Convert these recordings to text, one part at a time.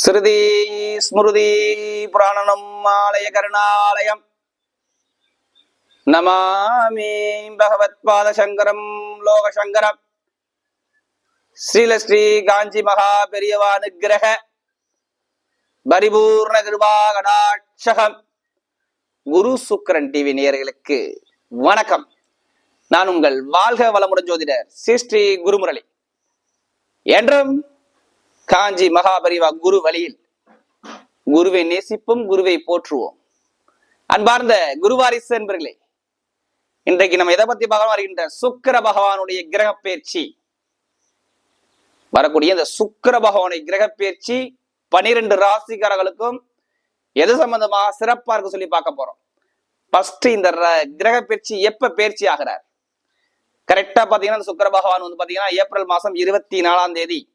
ஸ்ருதி ஸ்மிருதி புராணனம் ஆலய கருணாலயம். நமாமி பகவத்பாத சங்கரம் லோகசங்கரம். ஸ்ரீலஸ்ரீ காஞ்சி மகா பெரியவா நிகிரக பரிபூர்ண கிருபா கடாட்சகம். குரு சுக்கரன் டிவி நேயர்களுக்கு வணக்கம். நான் உங்கள் வாழ்க வளமுடன் ஜோதிடர் ஸ்ரீ ஸ்ரீ குருமுரளி. என்றும் காஞ்சி மகாபரிவா குரு வழியில். குருவை நேசிப்போம் குருவை போற்றுவோம். அன்பார்ந்த குருவாரிசு என்பர்களே இன்றைக்கு நம்ம எதை பத்தி பகவான் வருகின்ற சுக்கிர பகவானுடைய கிரக பயிற்சி. வரக்கூடிய இந்த சுக்கிர பகவானுடைய கிரக பயிற்சி பனிரெண்டு ராசிக்காரர்களுக்கும் எது சம்பந்தமாக சிறப்பா இருக்கு சொல்லி பார்க்க போறோம். ஃபர்ஸ்ட் இந்த ர- கிரக பயிற்சி எப்ப பயிற்சி ஆகிறார்? கரெக்டா பாத்தீங்கன்னா சுக்கர சுக்கிர பகவான் வந்து பாத்தீங்கன்னா ஏப்ரல் மாசம் இருபத்தி நாலாம் தேதி.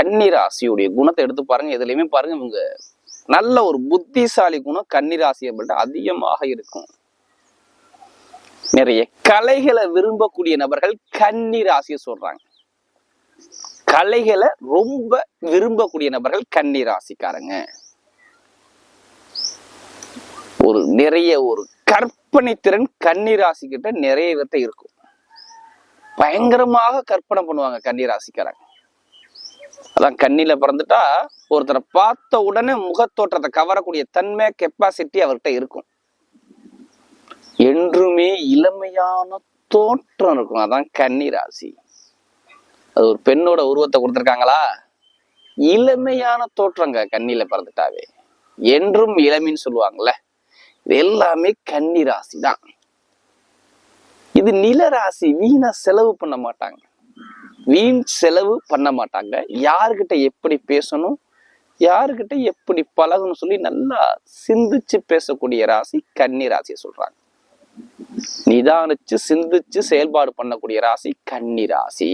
கன்னிராசியுடைய குணத்தை எடுத்து பாருங்க. எதுலையுமே பாருங்க இவங்க நல்ல ஒரு புத்திசாலி குணம் கன்னி ராசி அப்படின்ட்டு அதிகமாக இருக்கும். நிறைய கலைகளை விரும்பக்கூடிய நபர்கள் கன்னிராசியை சொல்றாங்க. கலைகளை ரொம்ப விரும்பக்கூடிய நபர்கள் கன்னிராசிக்காரங்க. ஒரு நிறைய ஒரு கற்பனை திறன் கன்னி கிட்ட நிறைய விதத்தை இருக்கும். பயங்கரமாக கற்பனை பண்ணுவாங்க கன்னிராசிக்காரங்க. அதான் கண்ணில பிறந்துட்டா ஒருத்தரை பார்த்த உடனே முகத்தோற்றத்தை கவரக்கூடிய தன்மை கெப்பாசிட்டி அவர்கிட்ட இருக்கும். என்றுமே இளமையான தோற்றம் இருக்கும். அதான் கன்னி ராசி. அது ஒரு பெண்ணோட உருவத்தை கொடுத்துருக்காங்களா? இளமையான தோற்றங்க கண்ணில பிறந்துட்டாவே. என்றும் இளமின்னு சொல்லுவாங்கல்ல. இது எல்லாமே கன்னி ராசி தான் இது நில ராசி. வீணா செலவு பண்ண மாட்டாங்க. வீண் செலவு பண்ண மாட்டாங்க. யாருக்கிட்ட எப்படி பேசணும் யாருக்கிட்ட எப்படி பழகணும் சொல்லி நல்லா சிந்திச்சு பேசக்கூடிய ராசி கன்னி ராசியை சொல்றாங்க. நிதானிச்சு சிந்திச்சு செயல்பாடு பண்ணக்கூடிய ராசி கன்னி ராசி.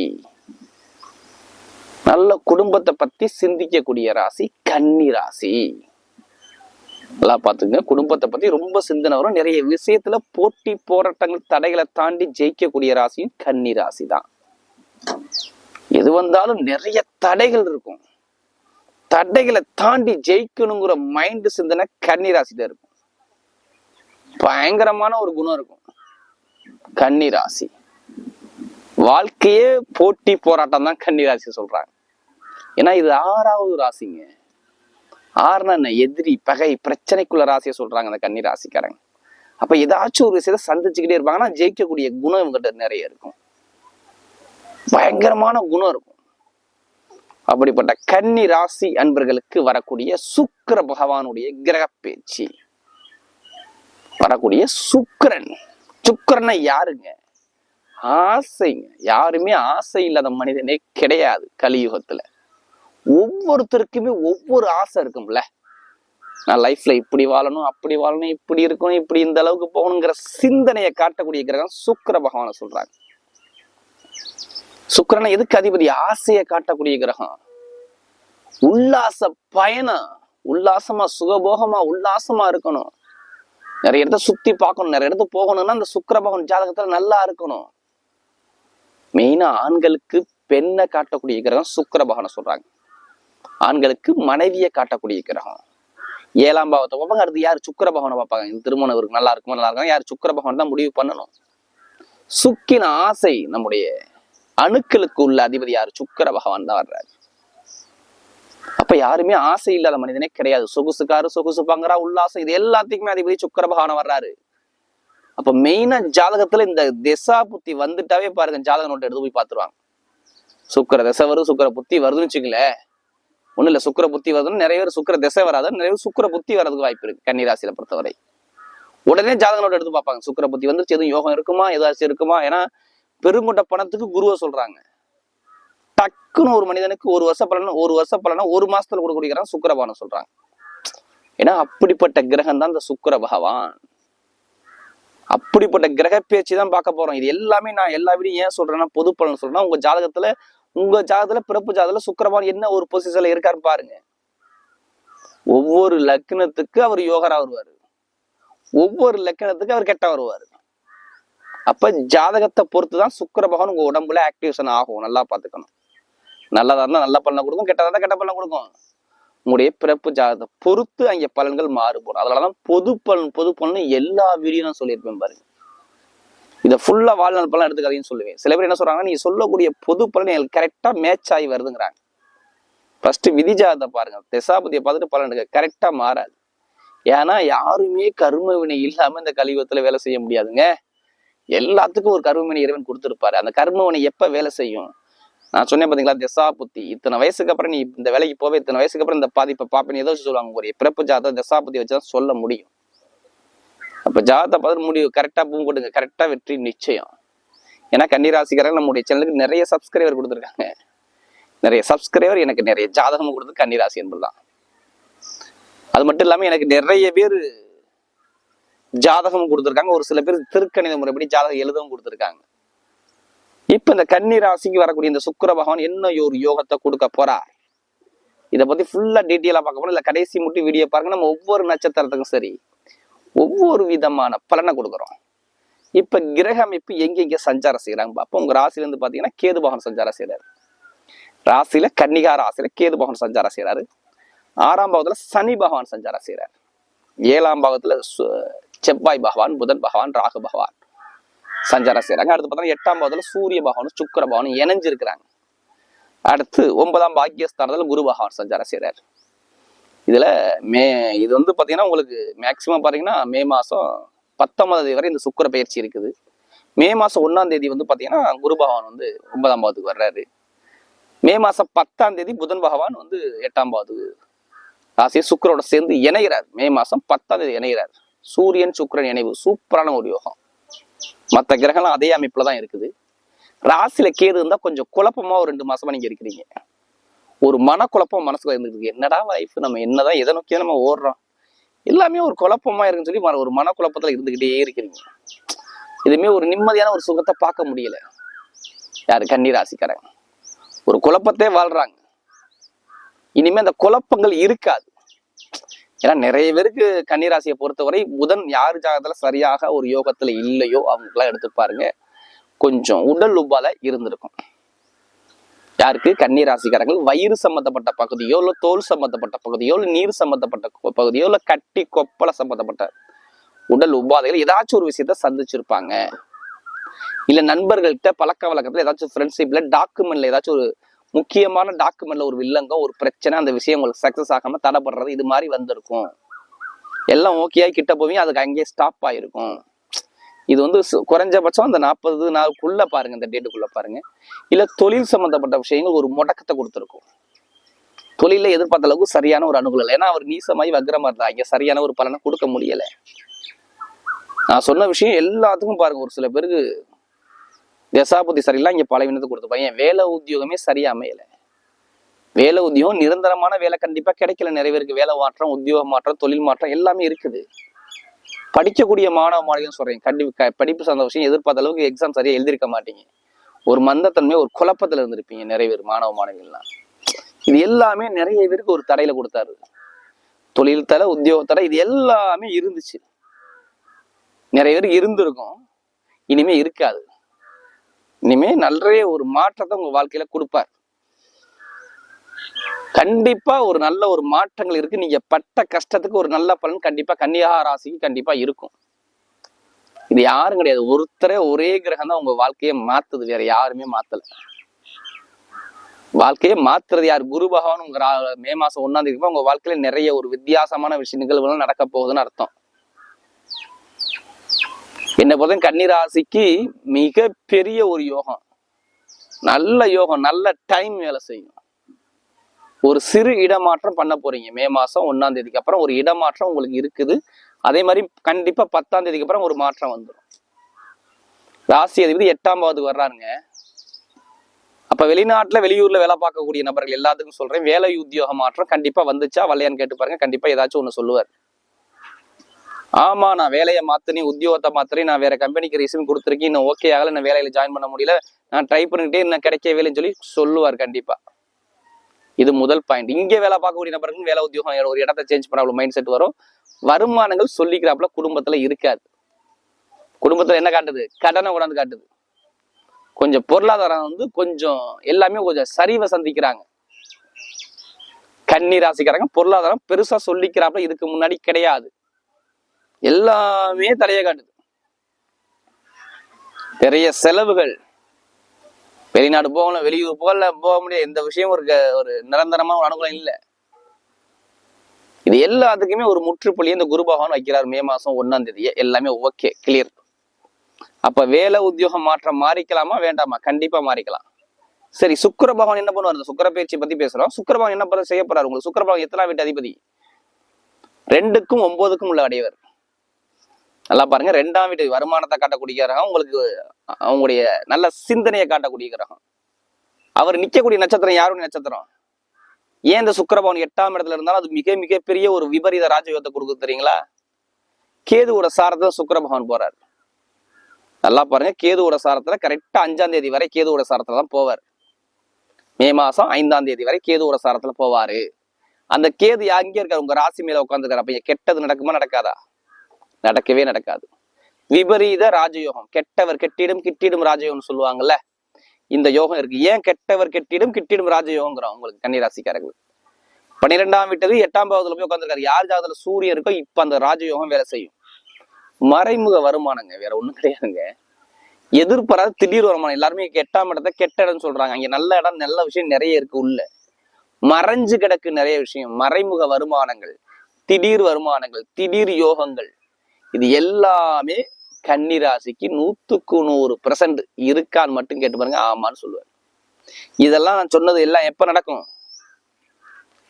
நல்ல குடும்பத்தை பத்தி சிந்திக்கக்கூடிய ராசி கன்னி ராசி. நல்லா பாத்துங்க குடும்பத்தை பத்தி ரொம்ப சிந்தனை வரும் நிறைய விஷயத்துல போட்டி போராட்டங்கள் தடைகளை தாண்டி ஜெயிக்கக்கூடிய ராசியும் கன்னி ராசி தான். எது வந்தாலும் நிறைய தடைகள் இருக்கும். தடைகளை தாண்டி ஜெயிக்கணுங்கிற மைண்ட் சிந்தனை கன்னி இருக்கும். பயங்கரமான ஒரு குணம் இருக்கும். கன்னிராசி. வாழ்க்கையே போட்டி போராட்டம் தான் கன்னிராசி சொல்றாங்க. ஏன்னா இது ஆறாவது ராசிங்க. ஆறுனா என்ன? எதிரி பகை பிரச்சனைக்குள்ள ராசியை சொல்றாங்க அந்த கன்னி ராசிக்காரங்க அப்ப ஏதாச்சும் ஒரு விஷயத்தை சந்திச்சுக்கிட்டே இருப்பாங்கன்னா ஜெயிக்கக்கூடிய குணம் இவங்ககிட்ட நிறைய இருக்கும். பயங்கரமான குணம் இருக்கும். அப்படிப்பட்ட கன்னி ராசி அன்பர்களுக்கு வரக்கூடிய சுக்கர பகவானுடைய கிரக பேச்சு. வரக்கூடிய சுக்கரன். சுக்கரனை யாருங்க? ஆசைங்க. யாருமே ஆசை இல்லாத மனிதனே கிடையாது கலியுகத்துல. ஒவ்வொருத்தருக்குமே ஒவ்வொரு ஆசை இருக்கும்ல. நான் லைஃப்ல இப்படி வாழணும் அப்படி வாழணும் இப்படி இருக்கணும் இப்படி இந்த அளவுக்கு போகணுங்கிற சிந்தனையை காட்டக்கூடிய கிரகம் சுக்கர பகவானை சொல்றாங்க. சுக்கரனை எதுக்கு அதிபதி ஆசையை காட்டக்கூடிய கிரகம்? உல்லாச பயணம். உல்லாசமா சுகபோகமா உல்லாசமா இருக்கணும். நிறைய இடத்த சுத்தி பார்க்கணும். நிறைய இடத்த போகணும்னா அந்த சுக்கிர பகவான் ஜாதகத்துல நல்லா இருக்கணும். மெயினா ஆண்களுக்கு பெண்ணை காட்டக்கூடிய கிரகம் சுக்கிர சொல்றாங்க. ஆண்களுக்கு மனைவியை காட்டக்கூடிய கிரகம். ஏழாம் பாவத்தை பார்ப்பாங்க. அடுத்து யார் சுக்கிர பகவானை பார்ப்பாங்க? இந்த திருமணம் இவருக்கு நல்லா இருக்குமா? நல்லா இருக்கும்? யார் சுக்கிர பகவான் தான் முடிவு பண்ணணும். சுக்கின ஆசை நம்முடைய அணுக்களுக்கு உள்ள அதிபதி யார்? சுக்கர பகவான் தான் வர்றாரு. அப்ப யாருமே ஆசை இல்லாத மனிதனே கிடையாது. சொகுசுக்காரு சொகுசு பங்கரா உல்லாசம் இது எல்லாத்துக்குமே அதிபதி சுக்கர பகவான வர்றாரு. அப்ப மெயினா ஜாதகத்துல இந்த திசா புத்தி வந்துட்டாவே பாருங்க ஜாதக நோட்டை எடுத்து போய் பார்த்துருவாங்க சுக்கிர திசை வரும் சுக்கிர புத்தி வருதுன்னு வச்சுக்கங்களேன். ஒண்ணும் இல்ல சுக்கர புத்தி வருதுன்னு நிறைய பேர் சுக்கர திசை வராது நிறைய பேர் சுக்கிர புத்தி வர்றதுக்கு வாய்ப்பு இருக்கு கன்னிராசியில பொறுத்தவரை. உடனே ஜாதக நோட்டை எடுத்து பார்ப்பாங்க. சுக்கிர புத்தி வந்துருச்சு எதுவும் யோகம் இருக்குமா ஏதாச்சும் இருக்குமா? ஏன்னா பெருங்கொண்ட பணத்துக்கு குருவை சொல்றாங்க. டக்குன்னு ஒரு மனிதனுக்கு ஒரு வருஷ பலன் ஒரு வருஷ பலனா ஒரு மாசத்துல கொடுக்குறாங்க சுக்கரபானம் சொல்றாங்க. ஏன்னா அப்படிப்பட்ட கிரகம் தான் இந்த சுக்கிர பகவான். அப்படிப்பட்ட கிரக பேச்சு தான் பார்க்க போறோம். இது எல்லாமே நான் எல்லா வீடியும் ஏன் சொல்றேன்னா பொது பலன் சொல்றேன்னா உங்க ஜாதகத்துல உங்க ஜாதகத்துல பிறப்பு ஜாதகத்துல சுக்கரபான் என்ன ஒரு பொசிஷன்ல இருக்காரு பாருங்க. ஒவ்வொரு லக்னத்துக்கு அவர் யோகரா வருவாரு. ஒவ்வொரு லக்கணத்துக்கு அவர் கெட்ட வருவாரு. அப்ப ஜாதகத்தை பொறுத்து தான் சுக்கர பகவான் உங்க உடம்புல ஆக்டிவேஷன் ஆகும். நல்லா பாத்துக்கணும் நல்லதா இருந்தா நல்ல பலனை கொடுக்கும் கெட்டதா இருந்தா கெட்ட பலனை கொடுக்கும். உங்களுடைய பிறப்பு ஜாதகத்தை பொறுத்து அங்க பலன்கள் மாறுபடும். அதனாலதான் பொது பலன் பொது பலன் எல்லா வீடியோ நான் சொல்லியிருப்பேன் பாருங்க. இதை ஃபுல்லா வாழ்நாள் பலன் எடுத்துக்காதீங்கன்னு சொல்லுவேன். சில பேர் என்ன சொல்றாங்கன்னா நீங்க சொல்லக்கூடிய பொது பலன் எங்களுக்கு கரெக்டா மேட்ச் ஆகி வருதுங்கிறாங்க. ஃபர்ஸ்ட் விதி ஜாதகத்தை பாருங்க. திசாபதியை பார்த்துட்டு பலன் எடுக்க கரெக்டா மாறாது. ஏன்னா யாருமே கர்ம வினை இல்லாம இந்த கலியுகத்துல வேலை செய்ய முடியாதுங்க. எல்லாத்துக்கும் ஒரு கர்ம இறைவன் கொடுத்துருப்பாரு. அந்த கர்ம எப்போ வேலை செய்யும்? நான் சொன்னேன் பார்த்தீங்களா திசா புத்தி. இத்தனை வயசுக்கு அப்புறம் நீ இந்த வேலைக்கு போவே இத்தனை வயசுக்கு அப்புறம் இந்த பாதிப்பை பாப்பேன்னு ஏதோ சொல்லுவாங்க. ஒரு பிறப்பு ஜாதகம் திசா புத்தி வச்சுதான் சொல்ல முடியும். அப்போ ஜாதகத்தை பார்த்து முடிவு கரெக்டாக பூ கொடுங்க கரெக்டாக வெற்றி நிச்சயம். ஏன்னா கன்னிராசிக்காரங்க நம்முடைய சேனலுக்கு நிறைய சப்ஸ்கிரைபர் கொடுத்துருக்காங்க. நிறைய சப்ஸ்கிரைபர் எனக்கு நிறைய ஜாதகம் கொடுத்து கன்னிராசி என்பதுதான். அது மட்டும் இல்லாமல் எனக்கு நிறைய பேர் ஜாதகம் கொடுத்துருக்காங்க. ஒரு சில பேர் திருக்கணித முறைப்படி ஜாதகம் எழுதவும் கொடுத்துருக்காங்க. இப்ப இந்த கன்னி ராசிக்கு வரக்கூடிய இந்த சுக்கர பகவான் என்ன ஒரு யோகத்தை கொடுக்க போறார்? இதை பத்தி ஃபுல்லா டீட்டெயிலா பார்க்க போறோம் இல்ல கடைசி மட்டும் வீடியோ பாருங்க நம்ம ஒவ்வொரு நட்சத்திரத்துக்கும் சரி ஒவ்வொரு விதமான பலனை கொடுக்குறோம். இப்ப கிரக அமைப்பு எங்க எங்க சஞ்சாரம் செய்யறாங்க அப்போ உங்க ராசில இருந்து பாத்தீங்கன்னா கேது பகவான் சஞ்சாரம் செய்யறாரு ராசியில கன்னிகா ராசியில கேது பகவான் சஞ்சாரம் செய்யறாரு ஆறாம் பாகத்துல சனி பகவான் சஞ்சாரம் செய்யறாரு ஏழாம் பாகத்துல சு- செவ்வாய் பகவான் புதன் பகவான் ராகு பகவான். சஞ்சாரம் செய்கிறாங்க அடுத்து பார்த்தோன்னா எட்டாம் பாவத்துல சூரிய பகவானும் சுக்கிர பகவானும் இணைஞ்சிருக்கிறாங்க. அடுத்து ஒன்பதாம் பாக்கியஸ்தானத்தில் குரு பகவான் சஞ்சாரம் செய்கிறார் இதில் மே இது வந்து பார்த்தீங்கன்னா உங்களுக்கு மேக்சிமம் பார்த்தீங்கன்னா மே மாதம் பத்தொன்பதாம் தேதி வரை இந்த சுக்கிர பயிற்சி இருக்குது. மே மாதம் ஒன்றாம் தேதி வந்து பார்த்தீங்கன்னா குரு பகவான் வந்து ஒன்பதாம் பாவத்துக்கு வர்றாரு. மே மாதம் பத்தாம் தேதி புதன் பகவான் வந்து எட்டாம் பாவத்துக்கு ராசியை சுக்கரோட சேர்ந்து இணைகிறார். மே மாதம் பத்தாம் தேதி இணைகிறார். சூரியன் சுக்கிரன் இணைவு. சூப்பரான ஒரு யோகம். மற்ற கிரகம்லாம் அதே அமைப்புல தான் இருக்குது. ராசியில கேது இருந்தா கொஞ்சம் குழப்பமா ஒரு ரெண்டு மாசமா நீங்க இருக்கிறீங்க. ஒரு மனக்குழப்பம் மனசுக்குள்ள இருந்துருக்கு. என்னடா லைஃப் நம்ம என்னதான் எதை நோக்கியும் நம்ம ஓடுறோம். எல்லாமே ஒரு குழப்பமா இருக்குன்னு சொல்லி ஒரு மனக்குழப்பத்துல இருந்துகிட்டே இருக்கிறீங்க. எதுவுமே ஒரு நிம்மதியான ஒரு சுகத்தை பார்க்க முடியல. யாரு? கன்னி ராசிக்காரங்க ஒரு குழப்பத்தே வாழ்றாங்க. இனிமே அந்த குழப்பங்கள் இருக்காது. ஏன்னா நிறைய பேருக்கு கன்னிராசியை பொறுத்தவரை புதன் யார் ஜாகத்துல சரியாக ஒரு யோகத்துல இல்லையோ அவங்களுக்குலாம் எடுத்து பாருங்க. கொஞ்சம் உடல் உபால இருந்திருக்கும். யாருக்கு? கன்னிராசிக்காரங்கள் வயிறு சம்பந்தப்பட்ட பகுதியோ இல்லை தோல் சம்பந்தப்பட்ட பகுதியோ இல்லை நீர் சம்பந்தப்பட்ட பகுதியோ இல்லை கட்டி கொப்பளை சம்பந்தப்பட்ட உடல் உபாதைகள் ஏதாச்சும் ஒரு விஷயத்த சந்திச்சிருப்பாங்க. இல்ல நண்பர்கள்ட்ட பழக்க வழக்கத்துல ஏதாச்சும் ஃப்ரெண்ட்ஷிப்ல டாக்குமெண்ட்ல ஏதாச்சும் ஒரு முக்கியமான டாக்குமெண்ட்ல ஒரு வில்லங்கம் ஒரு பிரச்சனை அந்த விஷயம் உங்களுக்கு சக்சஸ் ஆகாம தடைப்படுறது இது மாதிரி வந்திருக்கும். எல்லாம் ஓகே கிட்ட போவீங்க அதுக்கு அங்கேயே ஸ்டாப் ஆயிருக்கும். இது வந்து குறைஞ்சபட்சம் அந்த நாற்பது நாளுக்குள்ள பாருங்க இந்த டேட்டுக்குள்ள பாருங்க. இல்ல தொழில் சம்பந்தப்பட்ட விஷயங்கள் ஒரு முடக்கத்தை கொடுத்துருக்கும். தொழில எதிர்பார்த்த அளவுக்கு சரியான ஒரு அனுகூலம் இல்லை. ஏன்னா அவர் நீசமாய் வக்ரமா இருந்தா இங்க சரியான ஒரு பலனை கொடுக்க முடியல. நான் சொன்ன விஷயம் எல்லாத்துக்கும் பாருங்க ஒரு சில பேருக்கு தசாபுத்தி சரியில்லாம் இங்கே பலவீனத்தை கொடுத்து பையன் வேலை உத்தியோகமே சரியா அமையல. வேலை உத்தியோகம் நிரந்தரமான வேலை கண்டிப்பாக கிடைக்கல நிறைய பேருக்கு வேலை மாற்றம் உத்தியோக மாற்றம் தொழில் மாற்றம் எல்லாமே இருக்குது. படிக்கக்கூடிய மாணவ மாணவிகள் சொல்றேன் கண்டிப்பாக படிப்பு சார்ந்த விஷயம் எதிர்பார்த்த அளவுக்கு எக்ஸாம் சரியா எழுதியிருக்க மாட்டீங்க. ஒரு மந்தத்தன்மை ஒரு குழப்பத்தில் இருந்திருப்பீங்க நிறைய பேர் மாணவ மாணவிகள்லாம். இது எல்லாமே நிறைய பேருக்கு ஒரு தடையில கொடுத்தாரு. தொழில் தர உத்தியோகத்தர இது எல்லாமே இருந்துச்சு. நிறைய பேர் இருந்திருக்கும் இனிமே இருக்காது. இனிமே நல்ல ஒரு மாற்றத்தை உங்க வாழ்க்கையில கொடுப்பார். கண்டிப்பா ஒரு நல்ல ஒரு மாற்றங்கள் இருக்கு. நீங்க பட்ட கஷ்டத்துக்கு ஒரு நல்ல பலன் கண்டிப்பா கன்னியா ராசிக்கு கண்டிப்பா இருக்கும். இது யாரும் கிடையாது. ஒருத்தரே ஒரே கிரகம் தான் உங்க வாழ்க்கையை மாத்துது. வேற யாருமே மாத்தல. வாழ்க்கையை மாத்துறது யார்? குரு பகவான் உங்க மே மாசம் ஒன்னாம் தேதி உங்க வாழ்க்கையில நிறைய ஒரு வித்தியாசமான விஷய நிகழ்வுகள் நடக்க போகுதுன்னு அர்த்தம். என்னை பொறுத்த கன்னிராசிக்கு ராசிக்கு மிக பெரிய ஒரு யோகம். நல்ல யோகம் நல்ல டைம் வேலை செய்யும் ஒரு சிறு இடமாற்றம் பண்ண போறீங்க. மே மாசம் ஒன்னாம் தேதிக்கு அப்புறம் ஒரு இடமாற்றம் உங்களுக்கு இருக்குது. அதே மாதிரி கண்டிப்பா பத்தாம் தேதிக்கு அப்புறம் ஒரு மாற்றம் வந்துடும் ராசி அதிபதி எட்டாம் பாவது வர்றாருங்க. அப்ப வெளிநாட்டுல வெளியூர்ல வேலை பார்க்கக்கூடிய நபர்கள் எல்லாத்துக்கும் சொல்றேன். வேலை உத்தியோக மாற்றம் கண்டிப்பா வந்துச்சா வரலையான்னு கேட்டு பாருங்க. கண்டிப்பா ஏதாச்சும் ஒண்ணு சொல்லுவார். ஆமா நான் வேலையை மாத்தினேன் உத்தியோகத்தை மாத்திரேன் நான் வேற கம்பெனிக்கு ரிசீவ் கொடுத்துருக்கேன் இன்னும் ஓகே ஆகல நான் வேலையில ஜாயின் பண்ண முடியல. நான் ட்ரை பண்ணிக்கிட்டே இன்னும் கிடைக்கவே சொல்லி சொல்லுவார் கண்டிப்பா. இது முதல் பாயிண்ட் இங்கே வேலை பார்க்கக்கூடிய நபருக்கு வேலை உத்தியோகம் ஒரு இடத்த சேஞ்ச் பண்ண மைண்ட் செட் வரும். வருமானங்கள் சொல்லிக்கிறாப்புல குடும்பத்துல இருக்காது. குடும்பத்துல என்ன காட்டுது? கடனை கொண்டாந்து காட்டுது. கொஞ்சம் பொருளாதாரம் வந்து கொஞ்சம் எல்லாமே கொஞ்சம் சரிவை சந்திக்கிறாங்க. கன்னி ராசிக்காரங்க பொருளாதாரம் பெருசா சொல்லிக்கிறாப்புல இதுக்கு முன்னாடி கிடையாது. எல்லாமே தலையை காட்டுது. நிறைய செலவுகள். வெளிநாடு போகலாம் வெளியூர் போகல போக முடியாது எந்த விஷயமும் ஒரு ஒரு நிரந்தரமா ஒரு அனுகூலம் இல்லை. இது எல்லாத்துக்குமே ஒரு முற்றுப்புள்ளி இந்த குரு பகவான் வைக்கிறார் மே மாசம் ஒன்னாம் தேதியே எல்லாமே ஓகே கிளியர் அப்ப வேலை உத்தியோகம் மாற்றம் மாறிக்கலாமா வேண்டாமா? கண்டிப்பா மாறிக்கலாம். சரி சுக்கர பகவான் என்ன பண்ணுவார்? இந்த பயிற்சி பத்தி பேசுறோம். சுக்கர பகவான் என்ன பண்ண செய்ய போறாரு? உங்களுக்கு சுக்கர பகவான் எத்தனாம் வீட்டு அதிபதி? ரெண்டுக்கும் ஒன்பதுக்கும் உள்ள அடையவர் நல்லா பாருங்க. ரெண்டாம் வீட்டு வருமானத்தை காட்டக்கூடிய கிரகம் உங்களுக்கு அவங்களுடைய நல்ல சிந்தனையை காட்டக்கூடிய கிரகம். அவர் நிற்கக்கூடிய நட்சத்திரம் யாருடைய நட்சத்திரம்? ஏன் இந்த சுக்கிரபவன் எட்டாம் இடத்துல இருந்தாலும் அது மிக மிகப்பெரிய ஒரு விபரீத ராஜயோகத்தை கொடுக்குது தெரியுங்களா? கேதுவோட சாரத்துல சுக்கிர போறார். நல்லா பாருங்க. கேதுவோட சாரத்துல கரெக்டா அஞ்சாம் தேதி வரை கேதுவோட சாரத்துல தான் போவார். மே மாசம் ஐந்தாம் தேதி வரை கேதுவோட சாரத்துல போவாரு. அந்த கேது அங்கே இருக்காரு? உங்க ராசி மேல உட்காந்துருக்காரு அப்ப கெட்டது நடக்குமா நடக்காதா? நடக்கவே நடக்காது. விபரீத ராஜயோகம். கெட்டவர் கெட்டிடும் கிட்டிடும் ராஜயோகம்னு சொல்லுவாங்கல்ல? இந்த யோகம் இருக்கு. ஏன் கெட்டவர் கெட்டிடும் கிட்டிடும் ராஜயோகங்கிறோம் உங்களுக்கு கன்னிராசிக்காரர்கள். பன்னிரெண்டாம் வீட்டுக்கு எட்டாம் பாவத்துல போய் உட்காந்துருக்காரு யார் ஜாதத்துல சூரியன் இருக்கோ இப்ப அந்த ராஜயோகம் வேலை செய்யும். மறைமுக வருமானங்க. வேற ஒண்ணும் கிடையாதுங்க. எதிர்பாராத திடீர் வருமானம். எல்லாருமே எட்டாம் இடத்த கெட்ட இடம்னு சொல்றாங்க. அங்க நல்ல இடம் நல்ல விஷயம் நிறைய இருக்கு உள்ள. மறைஞ்சு கிடக்கு நிறைய விஷயம். மறைமுக வருமானங்கள் திடீர் வருமானங்கள் திடீர் யோகங்கள். இது எல்லாமே கன்னிராசிக்கு நூற்றுக்கு நூறு பர்சன்ட் இருக்கான்னு மட்டும் கேட்டு பாருங்க ஆமான்னு சொல்லுவார். இதெல்லாம் நான் சொன்னது எல்லாம் எப்போ நடக்கும்?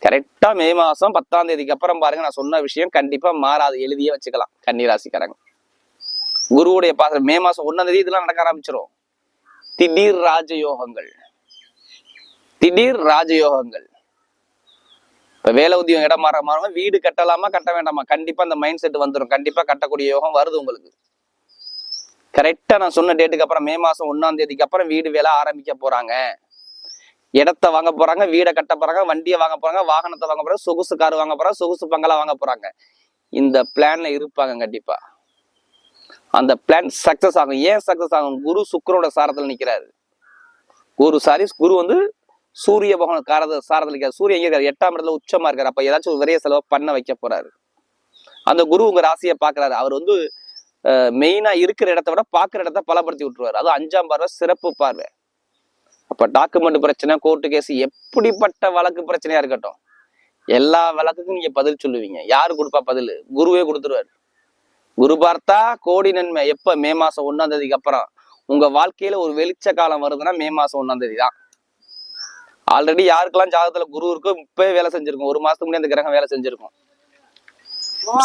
கரெக்டா மே மாசம் பத்தாம் தேதிக்கு அப்புறம் பாருங்க நான் சொன்ன விஷயம் கண்டிப்பா மாறாது. எழுதியே வச்சுக்கலாம் கன்னிராசிக்காரங்க. குருவுடைய பாசம் மே மாசம் ஒன்னாம் தேதி இதெல்லாம் நடக்க ஆரம்பிச்சிடும் திடீர் ராஜயோகங்கள். திடீர் ராஜயோகங்கள். இப்போ வேலை உதியம் இடம் மாற மாறாம வீடு கட்டலாமா கட்ட வேண்டாமா? கண்டிப்பாக அந்த மைண்ட் செட் வந்துடும் கண்டிப்பாக கட்டக்கூடிய யோகம் வருது உங்களுக்கு. கரெக்டாக நான் சொன்ன டேட்டுக்கு அப்புறம் மே மாதம் ஒன்றாம் தேதிக்கு அப்புறம் வீடு வேலை ஆரம்பிக்க போகிறாங்க இடத்த வாங்க போகிறாங்க வீடை கட்ட போகிறாங்க வண்டியை வாங்க போகிறாங்க வாகனத்தை வாங்க போகிறாங்க சொகுசு கார் வாங்க போகிறாங்க சொகுசு பங்களா வாங்க போகிறாங்க இந்த பிளான்ல இருப்பாங்க கண்டிப்பா. அந்த பிளான் சக்சஸ் ஆகும். ஏன் சக்சஸ் ஆகும்? குரு சுக்கரோட சாரத்தில் நிற்கிறாரு குரு சாரி குரு வந்து சூரிய பகவான் காரத சாரதலிக்க சூரியன் எங்க இருக்காரு? எட்டாம் இடத்துல உச்சமா இருக்காரு. அப்ப ஏதாச்சும் ஒரு விரைய செலவு பண்ண வைக்க போறாரு. அந்த குரு உங்க ராசியை பாக்குறாரு அவர் வந்து மெயினா இருக்கிற இடத்த விட பாக்குற இடத்த பலப்படுத்தி விட்டுருவாரு. அது அஞ்சாம் பார்வை சிறப்பு பார்வை. அப்ப டாக்குமெண்ட் பிரச்சனை கோர்ட்டு கேஸ் எப்படிப்பட்ட வழக்கு பிரச்சனையா இருக்கட்டும். எல்லா வழக்குக்கும் நீங்க பதில் சொல்லுவீங்க. யாரு கொடுப்பா பதில்? குருவே கொடுத்துருவாரு. குரு பார்த்தா கோடி நன்மை. எப்ப? மே மாசம் ஒன்னாம் தேதிக்கு அப்புறம். உங்க வாழ்க்கையில ஒரு வெளிச்ச காலம் வருதுன்னா மே மாசம் ஒன்னாம் தேதி தான் ஆல்ரெடி யாருக்கெல்லாம் ஜாதகத்துல குரு இருக்கோ இப்பவே வேலை செஞ்சிருக்கும். ஒரு மாசத்துக்கு முன்னாடி அந்த கிரகம் வேலை செஞ்சிருக்கும்.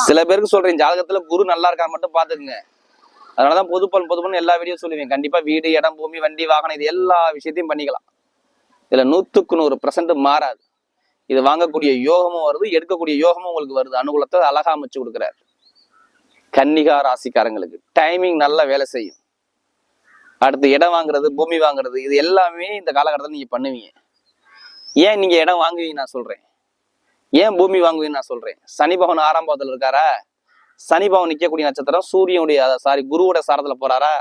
சில பேருக்கு சொல்றேன் ஜாதகத்துல குரு நல்லா இருக்கான்னு மட்டும் பாத்துக்குங்க அதனாலதான் பொது பலன் பொது பலன் எல்லா வீடியோ சொல்லுவேன். கண்டிப்பா வீடு இடம் பூமி வண்டி வாகனம் இது எல்லா விஷயத்தையும் பண்ணிக்கலாம். இதுல நூத்துக்கு நூறு பர்சன்ட் மாறாது. இது வாங்கக்கூடிய யோகமும் வருது எடுக்கக்கூடிய யோகமும் உங்களுக்கு வருது. அனுகூலத்தை அழகா அமைச்சு கொடுக்குறாரு. கன்னிகா ராசிக்காரங்களுக்கு டைமிங் நல்லா வேலை செய்யும். அடுத்து இடம் வாங்குறது பூமி வாங்குறது இது எல்லாமே இந்த காலகட்டத்தில் நீங்க பண்ணுவீங்க. ஏன் நீங்க இடம் வாங்குவீங்க நான் சொல்றேன். ஏன் பூமி வாங்குவீன்னு நான் சொல்றேன். சனி பவன் ஆறாம் இருக்காரா? சனி பவன் நிற்கக்கூடிய நட்சத்திரம் சூரியனுடைய சாரி குருவோட சாரத்துல போறாரா?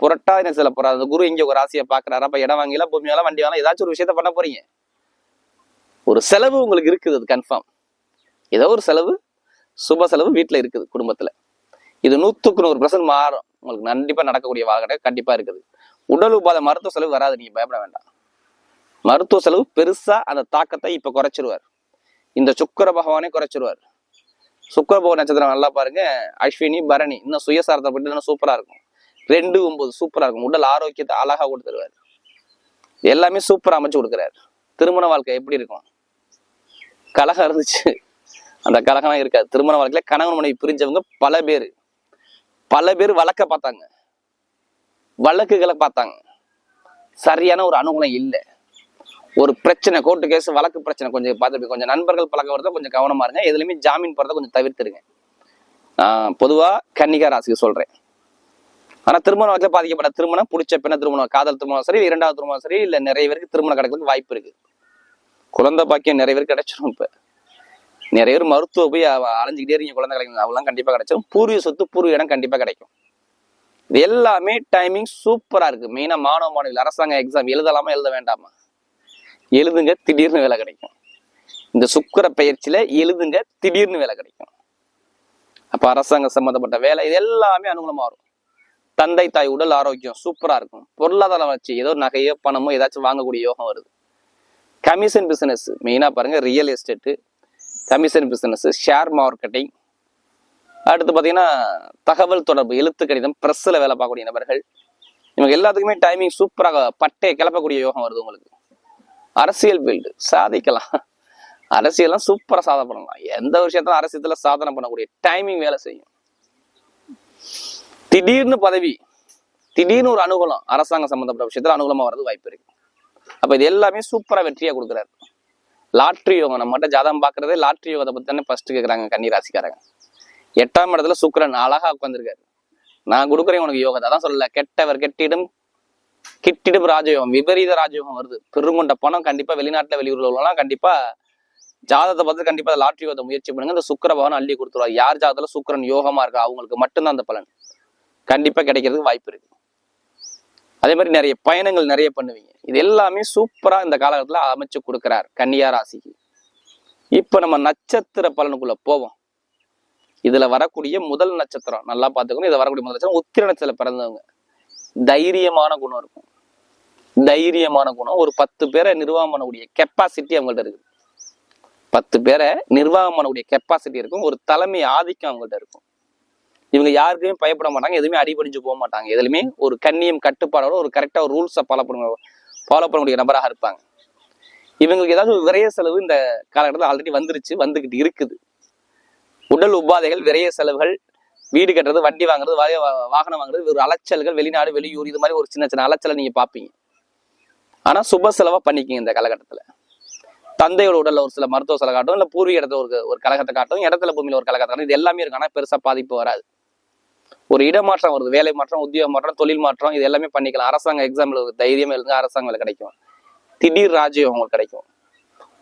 புரட்டாதி நட்சத்திரத்துல போறாரு. அந்த குரு இங்க ஒரு ராசியை பாக்குறாரா அப்ப இடம் வாங்கலாம் பூமி வாங்கலாம் வண்டி வாங்கலாம் ஏதாச்சும் ஒரு விஷயத்த பண்ண போறீங்க. ஒரு செலவு உங்களுக்கு இருக்குது அது கன்ஃபார்ம் ஏதோ ஒரு செலவு சுப செலவு வீட்டுல இருக்குது குடும்பத்துல. இது நூத்துக்கு நூறு பர்சன்ட் மாறும். உங்களுக்கு கண்டிப்பா நடக்கக்கூடிய வாழ்க்கை கண்டிப்பா இருக்குது. உடல் உபாத மருத்துவ செலவு வராது நீங்க பயப்பட வேண்டாம். மருத்துவ செலவு பெருசா அந்த தாக்கத்தை இப்ப குறைச்சிருவார். இந்த சுக்கிர பகவானே குறைச்சிருவார். சுக்கர பகவான் நட்சத்திரம் நல்லா பாருங்க. அஸ்வினி பரணி இன்னும் சுயசாரத்தை பற்றி இன்னும் சூப்பரா இருக்கும். ரெண்டு ஒன்பது சூப்பரா இருக்கும். உடல் ஆரோக்கியத்தை அழகா கொடுத்துருவார். எல்லாமே சூப்பரா அமைச்சு கொடுக்குறாரு. திருமண வாழ்க்கை எப்படி இருக்கும்? கலகம் இருந்துச்சு. அந்த கலகம்லாம் இருக்காது. திருமண வாழ்க்கையில கணவன் மனைவி பிரிஞ்சவங்க பல பேர். பல பேர் வழக்க பார்த்தாங்க. வழக்குகளை பார்த்தாங்க. சரியான ஒரு அனுகூலம் இல்லை. ஒரு பிரச்சனை கோர்ட்டு கேஸ் வழக்கு பிரச்சனை கொஞ்சம் பார்த்து கொஞ்சம் நண்பர்கள் பழக்க வரத கொஞ்சம் கவனமா இருங்க. எதுலையுமே ஜாமீன் போறத கொஞ்சம் தவிர்த்துருங்க நான் பொதுவா கன்னிகா ராசிக்கு சொல்றேன். ஆனா திருமண வழக்கில் பாதிக்கப்பட்ட திருமணம் பிடிச்ச பெண்ண திருமணம் காதல் திருமணம் சரி இரண்டாவது திருமணம் சரி இல்ல நிறைய பேருக்கு திருமணம் கிடைக்கிறதுக்கு வாய்ப்பு இருக்கு. குழந்தை பாக்கியம் நிறைய பேருக்கு கிடைச்சிடும் இப்ப. நிறைய பேர் மருத்துவ போய் அலைஞ்சிக்கிட்டே இருக்கீங்க குழந்தை கிடைக்கும். அவெல்லாம் கண்டிப்பா கிடைச்சிடும் பூர்வீக சொத்து பூர்வீக இடம் கண்டிப்பா கிடைக்கும். இது எல்லாமே டைமிங் சூப்பரா இருக்கு. மெயினா மாணவ மாணவிகள் அரசாங்க எக்ஸாம் எழுதலாமா எழுத வேண்டாமா? எழுதுங்க திடீர்னு வேலை கிடைக்கும். இந்த சுக்கிர பயிற்சியில எழுதுங்க திடீர்னு வேலை கிடைக்கும். அப்போ அரசாங்கம் சம்மந்தப்பட்ட வேலை இது எல்லாமே அனுகூலமாக வரும். தந்தை தாய் உடல் ஆரோக்கியம் சூப்பரா இருக்கும். பொருளாதார வச்சு ஏதோ நகையோ பணமோ ஏதாச்சும் வாங்கக்கூடிய யோகம் வருது. கமிஷன் பிசினஸ் மெயினா பாருங்க real estate commission business share marketing அடுத்து பார்த்தீங்கன்னா தகவல் தொடர்பு எழுத்து கடிதம் ப்ரெஸ்ஸில் வேலை பார்க்கக்கூடிய நபர்கள். இவங்க எல்லாத்துக்குமே டைமிங் சூப்பராக பட்டையை கிளப்பக்கூடிய யோகம் வருது உங்களுக்கு. அரசியல் ஃபீல்டு சாதிக்கலாம். அரசியல்லாம் சூப்பரா சாதனை பண்ணலாம். எந்த விஷயத்துல அரசியத்துல சாதனை பண்ணக்கூடிய டைமிங் வேலை செய்யும். திடீர்னு பதவி திடீர்னு ஒரு அனுகூலம் அரசாங்கம் சம்பந்தப்பட்ட விஷயத்துல அனுகூலமா வர்றது வாய்ப்பு இருக்கு. அப்ப இது எல்லாமே சூப்பரா வெற்றியா கொடுக்குறாரு. லாட்ரி யோகம் நம்மகிட்ட ஜாதகம் பாக்குறதே லாட்ரி யோகத்தை பத்தி தானே ஃபர்ஸ்ட் கேக்குறாங்க கன்னி ராசிக்காரங்க எட்டாம் இடத்துல சுக்கிரன் அழகா உட்காந்துருக்காரு நான் கொடுக்குறேன் உனக்கு யோகத்தை. அதான் சொல்லல. கெட்டவர் கெட்டிடும் கிட்டிடும் ராஜயோகம் விபரீத ராஜயோகம் வருது. பெருங்கொண்ட பணம் கண்டிப்பா வெளிநாட்டுல வெளியூர்ல உள்ளவங்களாம் கண்டிப்பா ஜாதத்தை பார்த்து கண்டிப்பா லாட்ரி யோகத்தை முயற்சி பண்ணுங்க. இந்த சுக்கர பகவான் அள்ளி கொடுத்துருவார். யார் ஜாதத்துல சுக்கிரன் யோகமா இருக்கா? அவங்களுக்கு மட்டும்தான் அந்த பலன். கண்டிப்பா கிடைக்கிறதுக்கு வாய்ப்பு இருக்கு. அதே மாதிரி நிறைய பயணங்கள் நிறைய பண்ணுவீங்க. இது எல்லாமே சூப்பரா இந்த காலகட்டத்தில் அமைச்சு கொடுக்கிறார் கன்னியா ராசிக்கு. இப்போ நம்ம நட்சத்திர பலனுக்குள்ள போவோம். இதுல வரக்கூடிய முதல் நட்சத்திரம் நல்லா பார்த்துக்கணும் இதில் வரக்கூடிய முதல் நட்சத்திரம் உத்திர நட்சத்திரம் பிறந்தவங்க. தைரியமான குணம் இருக்கும். தைரியமான குணம். ஒரு பத்து பேரை நிர்வாகம் பண்ணக்கூடிய கெப்பாசிட்டி அவங்கள்ட்ட இருக்கு பத்து பேரை நிர்வாகம் பண்ணக்கூடிய கெப்பாசிட்டி இருக்கும். ஒரு தலைமை ஆதிக்கம் அவங்கள்ட்ட இருக்கும். இவங்க யாருக்குமே பயப்பட மாட்டாங்க. எதுவுமே அடிபடிஞ்சு போக மாட்டாங்க. எதுலையுமே ஒரு கண்ணியம் கட்டுப்பாடோட ஒரு கரெக்டாக ஒரு ரூல்ஸை ஃபாலோ பண்ண ஃபாலோ பண்ணக்கூடிய நபராக இருப்பாங்க. இவங்களுக்கு ஏதாவது ஒரு விரைய செலவு இந்த காலகட்டத்தில் ஆல்ரெடி வந்துருச்சு வந்துக்கிட்டு இருக்குது. உடல் உபாதைகள் விரைய செலவுகள் வீடு கட்டுறது வண்டி வாங்குறது வாகனம் வாங்குறது ஒரு அலைச்சல்கள் வெளிநாடு வெளியூர் இது மாதிரி ஒரு சின்ன சின்ன அலைச்சலை நீங்கள் பார்ப்பீங்க. ஆனால் சுப செலவாக பண்ணிக்கிங்க இந்த காலகட்டத்தில். தந்தையோட உடலில் ஒரு சில மருத்துவ செலவு காட்டும் இல்லை பூர்வீக இடத்துல ஒரு ஒரு கழகத்தை காட்டும் இடத்துல பூமியில் ஒரு கழகத்தை காட்டும் இது எல்லாமே இருக்கு ஆனால் பெருசாக பாதிப்பு வராது. ஒரு இடமாற்றம் வருது. வேலை மாற்றம் உத்தியோக மாற்றம் தொழில் மாற்றம் இது எல்லாமே பண்ணிக்கலாம். அரசாங்க எக்ஸாம்ல தைரியமா எழுதுங்க அரசாங்க கிடைக்கும். திடீர் ராஜயோகம் உங்களுக்கு கிடைக்கும்.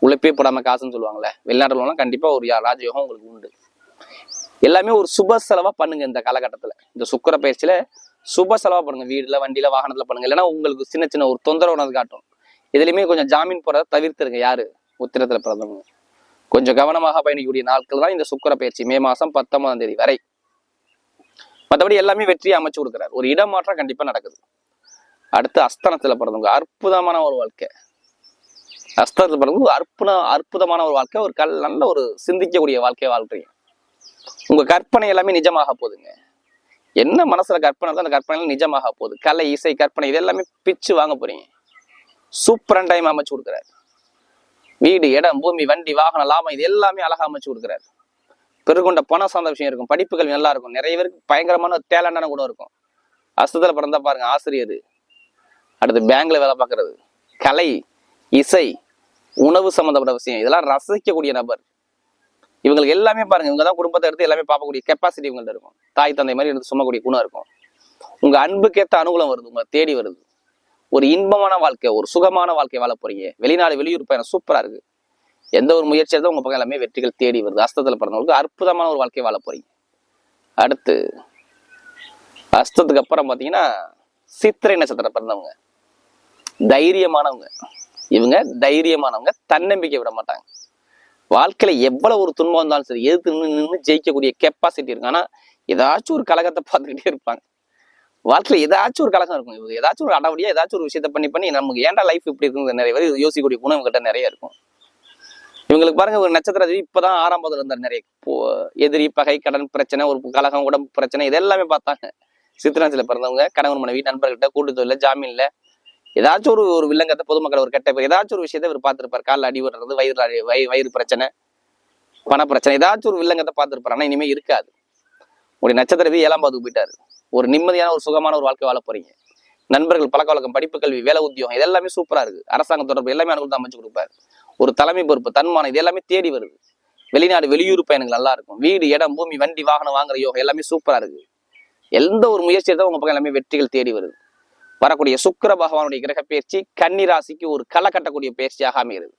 உழைப்பே போடாம காசுன்னு சொல்லுவாங்கல்ல வெளிநாட்டுலாம் கண்டிப்பாக ஒரு ராஜயோகம் உங்களுக்கு உண்டு. எல்லாமே ஒரு சுப செலவாக பண்ணுங்க இந்த காலகட்டத்தில். இந்த சுக்கர பயிற்சியில சுப செலவா பண்ணுங்க. வீடுல வண்டியில வாகனத்துல பண்ணுங்க. இல்லைன்னா உங்களுக்கு சின்ன சின்ன ஒரு தொந்தரவு உணர்ந்து காட்டும். இதுலயுமே கொஞ்சம் ஜாமீன் போறதை தவிர்த்துருங்க. யாரு? உத்திரத்துல பிறந்தவங்க. கொஞ்சம் கவனமாக பயணிக்கக்கூடிய நாட்கள் தான் இந்த சுக்கர பயிற்சி. மே மாசம் பத்தொன்பதாம் தேதி வரை. மற்றபடி எல்லாமே வெற்றியை அமைச்சு கொடுக்குறாரு. ஒரு இடமாற்றம் கண்டிப்பா நடக்குது. அடுத்து அஸ்தனத்துல பிறந்தவங்க. அற்புதமான ஒரு வாழ்க்கை. அஸ்தனத்துல பிறந்தவங்க ஒரு அற்புத அற்புதமான ஒரு வாழ்க்கை. ஒரு கல் நல்ல ஒரு சிந்திக்கக்கூடிய வாழ்க்கையை வாழ்றீங்க. உங்க கற்பனை எல்லாமே நிஜமாக போகுதுங்க. என்ன மனசுல கற்பனை இருக்கோ அந்த கற்பனை நிஜமாக போகுது. கலை இசை கற்பனை இது எல்லாமே பிச்சு வாங்க போறீங்க. சூப்பரன் டைம் அமைச்சு கொடுக்குறாரு. வீடு இடம் பூமி வண்டி வாகனம் லாபம் இது எல்லாமே அழகா அமைச்சு கொடுக்குறாரு. பெருகொண்ட பணம் சார்ந்த விஷயம் இருக்கும். படிப்புகள் நல்லா இருக்கும். நிறைய பேருக்கு பயங்கரமான தேலண்டான குணம் இருக்கும். அசுதல பிறந்தா பாருங்க ஆசிரியர். அடுத்து பேங்க்ல வேலை பார்க்கறது. கலை இசை உணவு சம்மந்தப்பட்ட விஷயம். இதெல்லாம் ரசிக்கக்கூடிய நபர். இவங்களுக்கு எல்லாமே பாருங்க இவங்க தான் குடும்பத்தை எடுத்து எல்லாமே பார்க்கக்கூடிய கெப்பாசிட்டி இவங்கள்ட்ட இருக்கும். தாய் தந்தை மாதிரி எடுத்து சுமக்கூடிய குணம் இருக்கும். உங்க அன்புக்கேத்த அனுகூலம் வருது உங்களை தேடி வருது. ஒரு இன்பமான வாழ்க்கை ஒரு சுகமான வாழ்க்கை வாழ போறீங்க. வெளிநாடு வெளியூர் பயணம் சூப்பரா இருக்கு. எந்த ஒரு முயற்சி எடுத்தாலும் உங்க பக்கம் எல்லாமே வெற்றிகள் தேடி வருது. அஸ்தத்துல பிறந்தவங்களுக்கு அற்புதமான ஒரு வாழ்க்கை வாழ போறீங்க. அடுத்து அஸ்தத்துக்கு அப்புறம் பாத்தீங்கன்னா சித்திரை நட்சத்திரம் பிறந்தவங்க. தைரியமானவங்க. இவங்க தைரியமானவங்க தன்னம்பிக்கை விட மாட்டாங்க. வாழ்க்கையில எவ்வளவு ஒரு துன்பம் வந்தாலும் சரி எதிர்த்து நின்று நின்று ஜெயிக்கக்கூடிய கெப்பாசிட்டி இருக்கு. ஆனா ஏதாச்சும் ஒரு கழகத்தை பார்த்துக்கிட்டே இருப்பாங்க. வாழ்க்கையில ஏதாச்சும் ஒரு கலகம் இருக்கும். இவங்க ஏதாச்சும் ஒரு அடவடியா ஏதாச்சும் ஒரு விஷயத்த பண்ணி பண்ணி நமக்கு ஏன்டா லைஃப் இப்படி இருக்குங்க நிறைய பேர் யோசிக்கக்கூடிய குணம் கிட்ட நிறைய இருக்கும். இவங்களுக்கு பாருங்க ஒரு நட்சத்திர அதிபதி இப்பதான் ஆறாம் இருந்தார். நிறைய எதிரி பகை கடன் பிரச்சனை ஒரு கழகம் உடம்பு பிரச்சனை இது எல்லாமே பார்த்தாங்க. சித்திராஞ்சில பிறந்தவங்க கணவன் மனைவி நண்பர்கிட்ட கூட்டு தொழில ஜாமீன்ல ஏதாச்சும் ஒரு ஒரு வில்லங்கத்தை பொதுமக்கள் ஒரு கெட்ட ஏதாச்சும் ஒரு விஷயத்தை இவர் பார்த்துருப்பார். காலில் அடி விடுறது வயிறு அடி- வயி- வயிறு பிரச்சனை பண பிரச்சனை ஏதாச்சும் ஒரு வில்லங்கத்தை பார்த்துருப்பார். ஆனால் இனிமே இருக்காது. உங்களுடைய நட்சத்திர அதிபதி ஏழாம் பாதுக்கு போயிட்டாரு. ஒரு நிம்மதியான ஒரு சுகமான ஒரு வாழ்க்கை வாழ போறீங்க. நண்பர்கள் பழக்க வழக்கம் படிப்பு கல்வி வேலை உத்தியோகம் இது எல்லாமே சூப்பராக இருக்கு. அரசாங்க தொடர்பு எல்லாமே அனுகூலம் அமைச்சு கொடுப்பாரு. ஒரு தலைமை பொறுப்பு தன்மானம் இது எல்லாமே தேடி வருது. வெளிநாடு வெளியூர் பயணங்கள் நல்லா இருக்கும். வீடு இடம் பூமி வண்டி வாகனம் வாங்குற யோகம் எல்லாமே சூப்பராக இருக்குது எந்த ஒரு முயற்சி தான் உங்கள் பக்கம் எல்லாமே வெற்றிகள் தேடி வருது. வரக்கூடிய சுக்கிர பகவானுடைய கிரக பயிற்சி கன்னி ராசிக்கு ஒரு களை கட்டக்கூடிய பயிற்சியாக அமைகிறது.